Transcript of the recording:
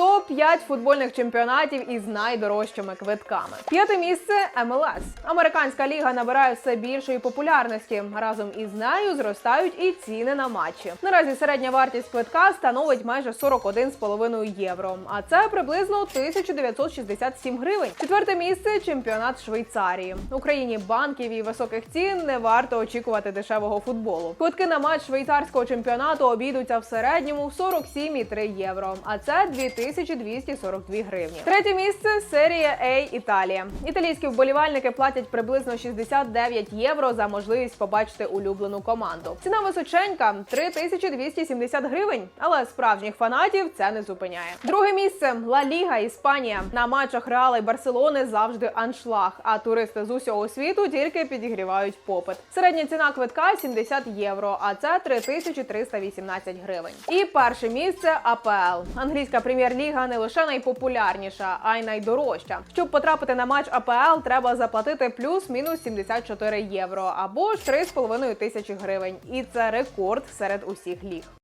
todo Топ-5 футбольних чемпіонатів із найдорожчими квитками. П'яте місце МЛС. Американська ліга набирає все більшої популярності. Разом із нею зростають і ціни на матчі. Наразі середня вартість квитка становить майже 41,5 євро. А це приблизно 1967 гривень. Четверте місце чемпіонат Швейцарії. Україні банків і високих цін не варто очікувати дешевого футболу. Квитки на матч швейцарського чемпіонату обійдуться в середньому в 47,3 євро. А це 2242 гривні. Третє місце серія А Італія. Італійські вболівальники платять приблизно 69 євро за можливість побачити улюблену команду. Ціна височенька 3270 гривень, але справжніх фанатів це не зупиняє. Друге місце Ла Ліга Іспанія. На матчах Реала і Барселони завжди аншлаг, а туристи з усього світу тільки підігрівають попит. Середня ціна квитка 70 євро, а це 3318 гривень. І перше місце АПЛ. Англійська прем'єр-ліга не лише найпопулярніша, а й найдорожча. Щоб потрапити на матч АПЛ, треба заплатити плюс-мінус 74 євро або ж 3,5 тисячі гривень. І це рекорд серед усіх ліг.